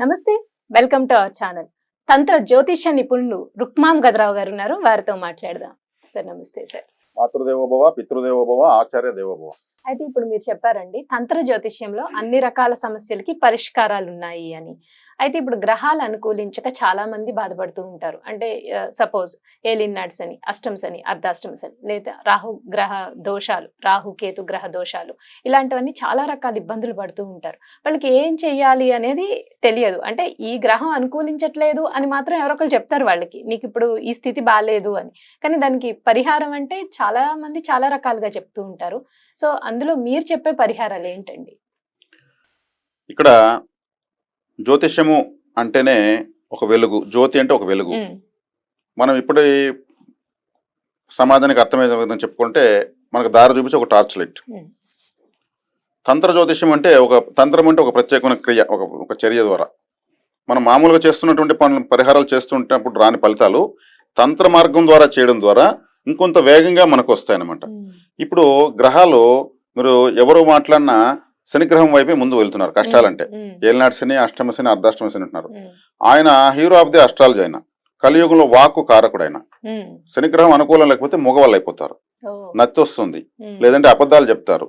నమస్తే welcome to our channel. తంత్ర జ్యోతిష్య నిపుణులు రుక్మాం గదరావు గారు ఉన్నారు వారితో మాట్లాడదాం. సార్ నమస్తే సార్. మాతృదేవోభవ పితృదేవోభవ ఆచార్య దేవోభవ. అయితే ఇప్పుడు మీరు చెప్పారండి తంత్ర జ్యోతిష్యంలో అన్ని రకాల సమస్యలకి పరిష్కారాలు ఉన్నాయి అని. అయితే ఇప్పుడు గ్రహాలు అనుకూలించక చాలా మంది బాధపడుతూ ఉంటారు. అంటే సపోజ్ ఏలిన్నాడ్స్ అని అష్టమ్స్ అని అర్ధాష్టమ్స్ అని లేదా రాహు గ్రహ దోషాలు రాహు కేతు గ్రహ దోషాలు ఇలాంటివన్నీ చాలా రకాల ఇబ్బందులు పడుతూ ఉంటారు. వాళ్ళకి ఏం చెయ్యాలి అనేది తెలియదు. అంటే ఈ గ్రహం అనుకూలించట్లేదు అని మాత్రం ఎవరొకరు చెప్తారు వాళ్ళకి. నీకు ఇప్పుడు ఈ స్థితి బాగాలేదు అని. కానీ దానికి పరిహారం అంటే చాలా మంది చాలా రకాలుగా చెప్తూ ఉంటారు. సో అందులో మీరు చెప్పే పరిహారాలు ఏంటండి? ఇక్కడ జ్యోతిష్యము అంటేనే ఒక వెలుగు జ్యోతి అంటే ఒక వెలుగు. మనం ఇప్పుడు సమాజానికి అర్థమయ్యే విధంగా చెప్పుకుంటే మనకు దారి చూపించి ఒక టార్చ్ లైట్ తంత్ర జ్యోతిష్యం అంటే ఒక తంత్రం అంటే ఒక ప్రత్యేకమైన క్రియ ఒక ఒక చర్య ద్వారా. మనం మామూలుగా చేస్తున్నటువంటి పనులు పరిహారాలు చేస్తుంటప్పుడు రాని ఫలితాలు తంత్ర మార్గం ద్వారా చేయడం ద్వారా ఇంకొంత వేగంగా మనకు వస్తాయన్నమాట. ఇప్పుడు గ్రహాలు మీరు ఎవరు మాట్లాడినా శనిగ్రహం వైపే ముందు వెళ్తున్నారు కష్టాలంటే. ఏలినాటి శని అష్టమ శని అర్ధాష్టమ శని అంటున్నారు. ఆయన హీరో ఆఫ్ ది అస్ట్రాలజీ ఆయన కలియుగంలో వాక్కు కారకుడు ఆయన శనిగ్రహం అనుకూలం లేకపోతే మగవాళ్ళు అయిపోతారు. నత్తి వస్తుంది. లేదంటే అబద్ధాలు చెప్తారు.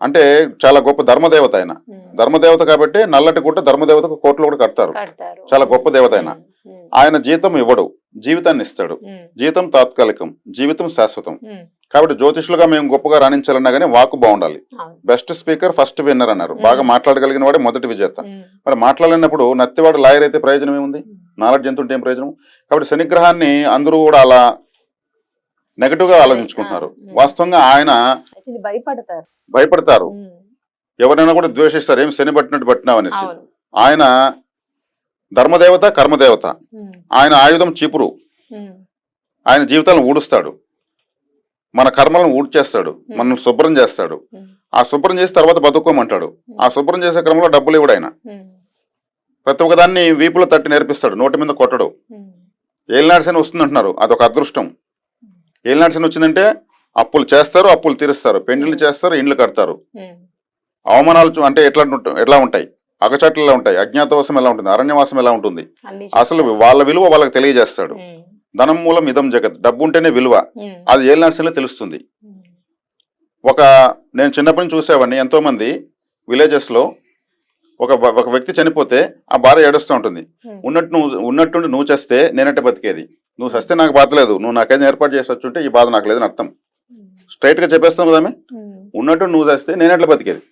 అంటే చాలా గొప్ప ధర్మదేవత ఆయన ఉమ్, ధర్మదేవత కాబట్టి నల్లటి గుట్ట ధర్మదేవతకు కోట్లు కూడా కడతారు. చాలా గొప్ప దేవత ఆయన. ఉమ్, ఆయన జీతం ఇవ్వడు జీవితాన్ని ఇస్తాడు. జీతం తాత్కాలికం జీవితం శాశ్వతం. కాబట్టి జ్యోతిషులుగా మేము గొప్పగా రాణించాలన్నా కానీ వాకు బాగుండాలి. బెస్ట్ స్పీకర్ ఫస్ట్ విన్నర్ అన్నారు. బాగా మాట్లాడగలిగిన వాడే మొదటి విజేత. మరి మాట్లాడినప్పుడు నత్తివాడు లాయర్ అయితే ప్రయోజనం ఏముంది? నాలెడ్జ్ ఎంత ఉంటే ఏం ప్రయోజనం? కాబట్టి శనిగ్రహాన్ని అందరూ కూడా అలా నెగటివ్గా ఆలోచించుకుంటున్నారు. వాస్తవంగా ఆయన భయపడతారు. ఎవరైనా కూడా ద్వేషిస్తారు. ఏం శని పట్టినట్టు పట్టినావు అనేసి. ఆయన ధర్మదేవత కర్మదేవత. ఆయన ఆయుధం చీపురు. ఆయన జీవితాలను ఊడుస్తాడు. మన కర్మలను ఊడ్చేస్తాడు మనల్ని శుభ్రం చేస్తాడు. ఆ శుభ్రం చేసి తర్వాత బతుక్కోమంటాడు. ఆ శుభ్రం చేసే క్రమంలో డబ్బులు ఇవ్వడు ఆయన ప్రతి ఒక్కదాన్ని వీపులో తట్టి నేర్పిస్తాడు నోటి మీద కొట్టడు. ఏలినాడ్సని వస్తుంది అంటున్నారు అదొక అదృష్టం. ఏలినాడ్సని వచ్చిందంటే అప్పులు చేస్తారు అప్పులు తీరుస్తారు. పెండ్లు చేస్తారు ఇండ్లు కడతారు. అవమానాలు అంటే ఎట్లా ఎట్లా ఉంటాయి? అగచాట్లు ఎలా ఉంటాయి. అజ్ఞాతవాసం ఎలా ఉంటుంది? అరణ్యవాసం ఎలా ఉంటుంది? అసలు. వాళ్ళ విలువ వాళ్ళకి తెలియజేస్తాడు. ధనం మూలం ఇదం జగత్. డబ్బు ఉంటేనే విలువ అది ఏలినాడ్సనిలో తెలుస్తుంది? ఒక నేను చిన్నప్పటి నుంచి చూసేవాడిని. ఎంతో మంది విలేజెస్లో ఒక ఒక వ్యక్తి చనిపోతే ఆ భార్య ఏడుస్తూ ఉంటుంది. ఉన్నట్టు నువ్వు ఉన్నట్టుండి నువ్వు చేస్తే నేనంటే బతికేది. నువ్వు చస్తే నాకు బాధ లేదు. నువ్వు నాకేదో ఏర్పాటు చేసి వచ్చుంటే ఈ బాధ నాకు లేదని అర్థం. ఉమ్, స్ట్రైట్గా చెప్పేస్తాం కదా ఉన్నట్టు నువ్వు చేస్తే నేనెట్లా బతికేది?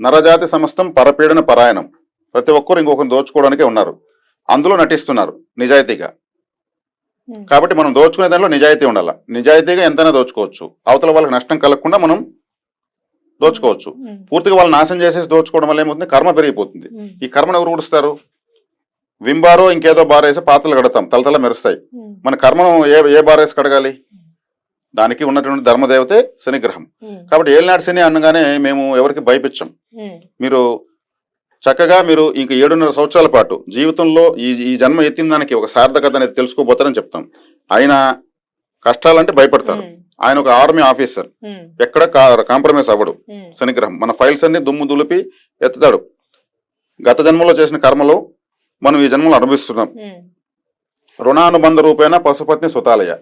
నరజాతి సమస్తం పరపీడన పరాయణం. ప్రతి ఒక్కరు ఇంకొకరిని దోచుకోవడానికే ఉన్నారు. అందులో నటిస్తున్నారు నిజాయితీగా. కాబట్టి మనం దోచుకునే దానిలో నిజాయితీ ఉండాలి. నిజాయితీగా ఎంతైనా దోచుకోవచ్చు. అవతల వాళ్ళకి నష్టం కలగకుండా మనం దోచుకోవచ్చు. ఉమ్, పూర్తిగా వాళ్ళు నాశనం చేసేసి దోచుకోవడం వల్ల ఏమవుతుంది? కర్మ పెరిగిపోతుంది. ఈ కర్మను ఎవరు ఊడుస్తారు వింబారో ఇంకేదో బారేసి పాత్రలు కడతాం. తలతల మెరుస్తాయి. మన కర్మను ఏ ఏ బారేసి కడగాలి? దానికి ఉన్నటువంటి ధర్మదేవతే శనిగ్రహం. కాబట్టి ఏలినాడు శని అనగానే మేము ఎవరికి భయపించం మీరు చక్కగా మీరు ఇంక ఏడున్నర సంవత్సరాల పాటు జీవితంలో ఈ ఈ జన్మ ఎత్తిన దానికి ఒక సార్థకత అనేది తెలుసుకోబోతారని చెప్తాం. ఆయన కష్టాలంటే భయపడతారు. ఆయన ఒక ఆర్మీ ఆఫీసర్. ఎక్కడ కాంప్రమైజ్ అవ్వడు. శనిగ్రహం. మన ఫైల్స్ అన్ని దుమ్ము దులిపి ఎత్తుతాడు. గత జన్మలో చేసిన కర్మలు మనం ఈ జన్మలో అనుభవిస్తున్నాం. రుణానుబంధ రూపేణ పశుపత్ని సుతాలయ.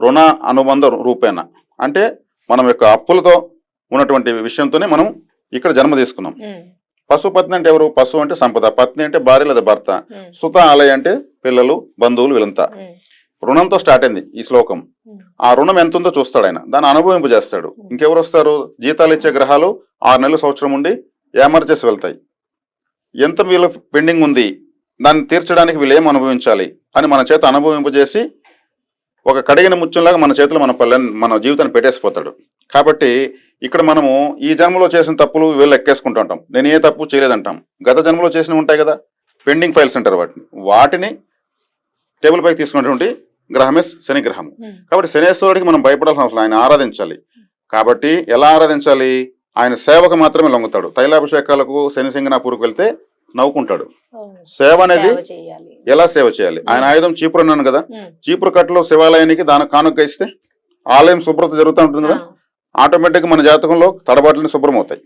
రుణ అనుబంధ రూపేణ. అంటే మనం యొక్క అప్పులతో ఉన్నటువంటి విషయంతోనే మనం ఇక్కడ జన్మ తీసుకున్నాం. పశుపత్ని అంటే ఎవరు? పశు అంటే సంపద పత్ని అంటే భార్య లేదా భర్త. సుత ఆలయ అంటే పిల్లలు బంధువులు వీళ్ళంతా. రుణంతో స్టార్ట్ అయింది ఈ శ్లోకం. ఆ రుణం ఎంత ఉందో చూస్తాడు ఆయన. దాన్ని అనుభవింపు చేస్తాడు ఇంకెవరు వస్తారు? జీతాలు ఇచ్చే గ్రహాలు ఆరు నెలల సంవత్సరం ఉండి ఏమర్చేసి వెళ్తాయి. ఎంత వీళ్ళ పెండింగ్ ఉంది? దాన్ని తీర్చడానికి వీళ్ళు ఏం అనుభవించాలి అని మన చేత అనుభవింపజేసి ఒక కడిగిన ముత్యంలాగా మన చేతిలో మన పల్లె మన జీవితాన్ని పెట్టేసిపోతాడు. కాబట్టి ఇక్కడ మనము ఈ జన్మలో చేసిన తప్పులు వీళ్ళు ఎక్కేసుకుంటూ ఉంటాం. నేను ఏ తప్పు చేయలేదంటాం. గత జన్మలో చేసినవి ఉంటాయి కదా పెండింగ్ ఫైల్స్ అంటారు వాటిని. వాటిని టేబుల్ పైకి తీసుకున్నటువంటి గ్రహమే శని గ్రహం ఉమ్, కాబట్టి శనేశ్వరుడికి మనం భయపడాల్సిన అవసరం ఆయన ఆరాధించాలి. కాబట్టి ఎలా ఆరాధించాలి? ఆయన సేవకు మాత్రమే లొంగుతాడు. తైలాభిషేకాలకు శని సింగనాపూర్కి వెళ్తే నవ్వుకుంటాడు. సేవ అనేది ఎలా సేవ చేయాలి? ఆయన ఆయుధం చీపురు అన్నాను కదా. ఉమ్, చీపురు కట్టలో శివాలయానికి దాని కానుక ఇస్తే ఆలయం శుభ్రత జరుగుతూ ఉంటుంది కదా. ఆ, ఆటోమేటిక్ మన జాతకంలో తడబాట్లని శుభ్రం అవుతాయి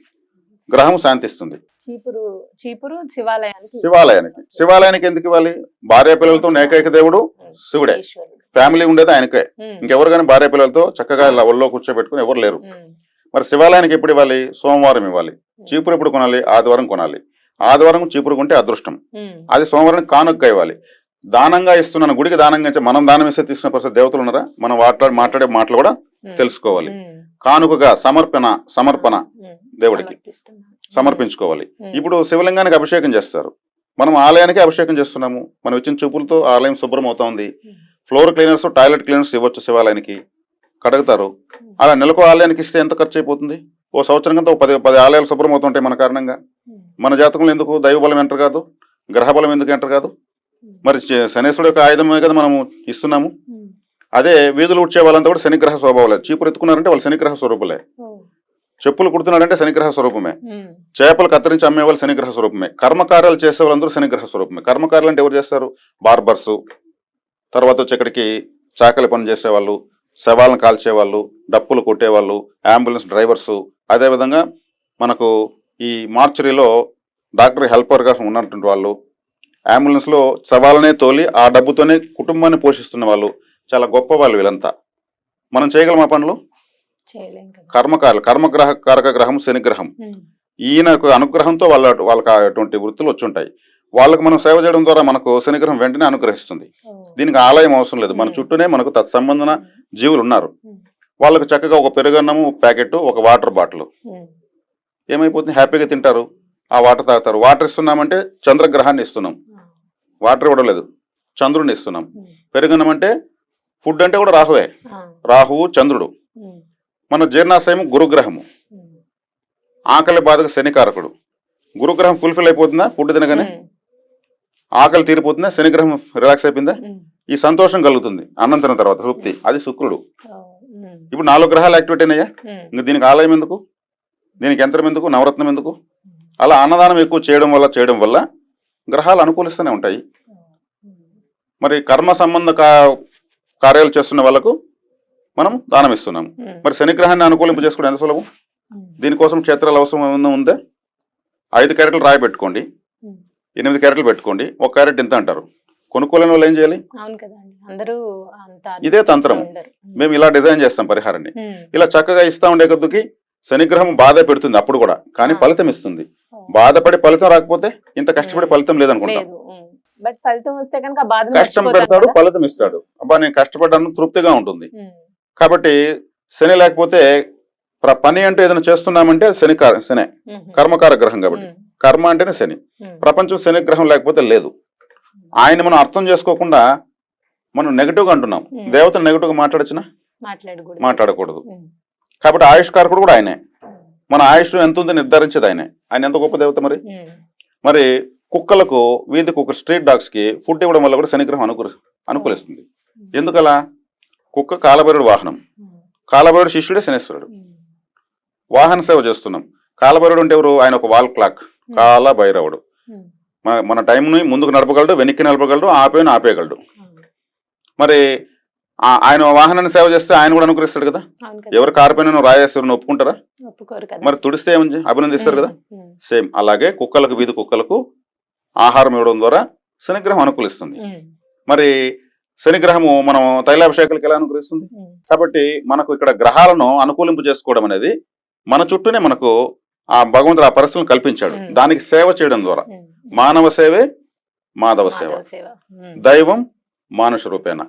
గ్రహం శాంతిస్తుంది. చీపురు చీపురు శివాలయానికి. శివాలయానికి. శివాలయానికి ఎందుకు ఇవ్వాలి? భార్య పిల్లలతో ఏకైక దేవుడు శివుడే. ఫ్యామిలీ ఉండేది ఆయనకే. ఇంకెవరు కానీ భార్య పిల్లలతో చక్కగా ఇలా ఒళ్ళో కూర్చోబెట్టుకుని ఎవరు లేరు. మరి శివాలయానికి ఎప్పుడు ఇవ్వాలి? సోమవారం ఇవ్వాలి. చీపురు ఎప్పుడు కొనాలి? ఆదివారం కొనాలి. ఆదివారం చీపురు కొంటే అదృష్టం. అది సోమవారం కానుకగా ఇవ్వాలి. దానంగా ఇస్తున్నాను గుడికి దానంగా మనం దానం ఇస్తే తీసుకున్న పరిస్థితి దేవతలు ఉన్నారా? మనం మాట్లాడే మాట్లాడే మాటలు కూడా తెలుసుకోవాలి. కానుకగా సమర్పణ సమర్పణ దేవుడికి. సమర్పించుకోవాలి. ఇప్పుడు శివలింగానికి అభిషేకం చేస్తారు. మనం ఆలయానికి అభిషేకం చేస్తున్నాము. మనం ఇచ్చిన చూపులతో ఆలయం శుభ్రం అవుతా ఉంది um, floor cleaners toilet cleaners ఇవ్వచ్చు శివాలయానికి. కడుగుతారు. అలా నెలకు ఆలయానికి ఇస్తే ఎంత ఖర్చు అయిపోతుంది? ఓ సంవత్సరం ఓ పది పది ఆలయాలు శుభ్రం అవుతుంటాయి మన కారణంగా. మన జాతకంలో ఎందుకు దైవ బలం ఎంటర్ కాదు? గ్రహ బలం ఎందుకు ఎంటర్ కాదు? మరి శనేశ్వరుడు యొక్క ఆయుధమే కదా మనము ఇస్తున్నాము. అదే వీధులు ఉడ్చే వాళ్ళంతా కూడా శనిగ్రహ స్వభావాలే. చీపురు ఎత్తుకున్నారంటే వాళ్ళు శనిగ్రహ స్వరూపులే. చెప్పులు కుడుతున్నాడంటే శనిగ్రహ స్వరూపమే. చేపలు కత్తిరించి అమ్మే వాళ్ళు శనిగ్రహ స్వరూపమే. కర్మకార్యాలు చేసే వాళ్ళందరూ శనిగ్రహ స్వరూపమే. కర్మకార్యాలు అంటే ఎవరు చేస్తారు? బార్బర్స్. తర్వాత వచ్చి ఇక్కడికి చాకలి పని చేసేవాళ్ళు శవాలను కాల్చేవాళ్ళు డప్పులు కొట్టేవాళ్ళు అంబులెన్స్ డ్రైవర్స్. అదేవిధంగా మనకు ఈ మార్చరీలో డాక్టర్ హెల్పర్గా ఉన్నటువంటి వాళ్ళు. అంబులెన్స్లో శవాలనే తోలి ఆ డబ్బుతోనే కుటుంబాన్ని పోషిస్తున్న వాళ్ళు. చాలా గొప్ప వాళ్ళు వీళ్ళంతా. మనం చేయగలం ఆ పనులు? కర్మకారులు కర్మగ్రహ కారక గ్రహం శనిగ్రహం ఈయనకు అనుగ్రహంతో వాళ్ళ వాళ్ళకి అటువంటి వృత్తులు వచ్చి ఉంటాయి వాళ్ళకు మనం సేవ చేయడం ద్వారా మనకు శనిగ్రహం వెంటనే అనుగ్రహిస్తుంది. దీనికి ఆలయం అవసరం లేదు. మన. చుట్టూనే మనకు తత్సంబంధన జీవులు ఉన్నారు. వాళ్ళకు చక్కగా ఒక పెరుగన్నము ప్యాకెట్ ఒక వాటర్ బాటిల్. ఏమైపోతుంది? హ్యాపీగా తింటారు. ఆ వాటర్ తాగుతారు. వాటర్ ఇస్తున్నామంటే చంద్రగ్రహాన్ని ఇస్తున్నాం. వాటర్ ఇవ్వడం లేదు. చంద్రుడిని ఇస్తున్నాం. పెరుగన్నం అంటే ఫుడ్ అంటే కూడా రాహువే. రాహువు చంద్రుడు. మన జీర్ణాశయం గురుగ్రహము. ఆకలి బాధకు శనికారకుడు. గురుగ్రహం ఫుల్ఫిల్ అయిపోతుందా? ఫుడ్ తినగానే? ఆకలి తీరిపోతుందా? శనిగ్రహం రిలాక్స్ అయిపోయిందా? ఈ సంతోషం కలుగుతుంది. అన్నం తిన్న తర్వాత తృప్తి. అది శుక్రుడు. ఇప్పుడు నాలుగు గ్రహాలు యాక్టివేట్ అయినాయా? ఇంక దీనికి ఆలయం ఎందుకు? దీనికి యంత్రం ఎందుకు? నవరత్నం ఎందుకు? అలా అన్నదానం ఎక్కువ చేయడం వల్ల చేయడం వల్ల గ్రహాలు అనుకూలిస్తూనే ఉంటాయి. మరి కర్మ సంబంధ కార్యాలు చేస్తున్న వాళ్ళకు మనం దానం ఇస్తున్నాం ఉమ్, మరి శనిగ్రహాన్ని అనుకూలింపు చేసుకోవడం ఎంత సులభం? ఉమ్, దీనికోసం క్షేత్రాల అవసరం ఏమన్నా ఉందా? ఐదు క్యారెట్లు రాయి పెట్టుకోండి. ఉమ్. ఎనిమిది క్యారెట్లు పెట్టుకోండి. ఒక క్యారెట్ ఇంత అంటారు. కొనుక్కోలేని వాళ్ళు ఏం చేయాలి? ఇదే తంత్రం. మేము ఇలా డిజైన్ చేస్తాం పరిహారాన్ని. ఇలా చక్కగా ఇస్తా ఉండే కొద్దికి శనిగ్రహం బాధ పెడుతుంది అప్పుడు కూడా. కానీ ఆ. ఫలితం ఇస్తుంది. బాధపడి ఫలితం రాకపోతే ఇంత కష్టపడి. ఫలితం లేదనుకుంటాం. లేదు. బట్ ఫలితం వస్తే కనుక ఆ బాధను కష్టం పెడతాడు. ఫలితం ఇస్తాడు. అబ్బా నేను కష్టపడ్డాను తృప్తిగా ఉంటుంది. కాబట్టి శని లేకపోతే పని అంటే ఏదైనా చేస్తున్నామంటే శని శనే. కర్మకార గ్రహం కాబట్టి. కర్మ అంటేనే శని. ప్రపంచం శని గ్రహం లేకపోతే లేదు. ఆయన మనం అర్థం చేసుకోకుండా మనం నెగిటివ్గా అంటున్నాం. ఉమ్. దేవతలు నెగిటివ్గా మాట్లాడచ్చునా? మాట్లాడకూడదు. కాబట్టి ఆయుష్కారకుడు కూడా ఆయనే. మన ఆయుష్ ఎంత ఉంది నిర్ధారించేది ఆయనే. ఆయన ఎంత గొప్ప దేవత మరి? మరి కుక్కలకు వీధి కుక్క స్ట్రీట్ డాగ్స్కి ఫుడ్ ఇవ్వడం వల్ల కూడా శనిగ్రహం అనుకూలి అనుకూలిస్తుంది. ఎందుకలా? కుక్క కాలభైరుడు వాహనం. కాలభైరుడు శిష్యుడే శనేశ్వరుడు. వాహన సేవ చేస్తున్నాం. కాలభైరుడు అంటే ఎవరు? ఆయన ఒక వాల్ క్లాక్. కాలభైరవుడు. మన మన టైంని ముందుకు నడపగలడు వెనక్కి నడపగలడు ఆపేను ఆపేయగలడు. మరి ఆయన వాహనాన్ని సేవ చేస్తే ఆయన కూడా అనుకరిస్తాడు కదా? ఎవరు కారిపోయిన రాయేశ్వరుని ఒప్పుకుంటారా? ఒప్పుకోరు కదా. మరి తుడిస్తే ఏమని అభినందిస్తారు కదా? సేమ్. అలాగే కుక్కలకు వీధి కుక్కలకు ఆహారం ఇవ్వడం ద్వారా శనిగ్రహం అనుకూలిస్తుంది. మరి శనిగ్రహము మనం తైలాభిషేకాలకు ఎలా అనుకరిస్తుంది ఉమ్, కాబట్టి మనకు ఇక్కడ గ్రహాలను అనుకూలింపు చేసుకోవడం అనేది మన చుట్టూనే మనకు ఆ భగవంతుడు ఆ పరిస్థితులను కల్పించాడు. దానికి సేవ చేయడం ద్వారా. మానవ సేవే మాధవ సేవ. దైవం మానుష రూపేణ.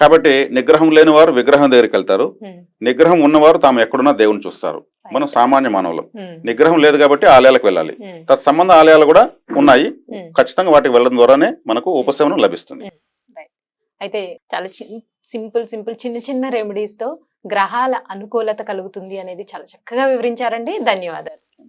కాబట్టి నిగ్రహం లేని వారు విగ్రహం దగ్గరికి వెళ్తారు. నిగ్రహం ఉన్నవారు తాము ఎక్కడున్నా దేవుని చూస్తారు. మనం సామాన్య మానవులం. నిగ్రహం లేదు కాబట్టి ఆలయాలకు వెళ్ళాలి. తత్సంబంధ ఆలయాలు కూడా ఉన్నాయి. ఖచ్చితంగా వాటికి వెళ్ళడం ద్వారానే మనకు ఉపశమనం లభిస్తుంది. అయితే చాలా సింపుల్ సింపుల్ చిన్న చిన్న రెమెడీస్తో గ్రహాల అనుకూలత కలుగుతుంది అనేది చాలా చక్కగా వివరించారండి. ధన్యవాదాలు.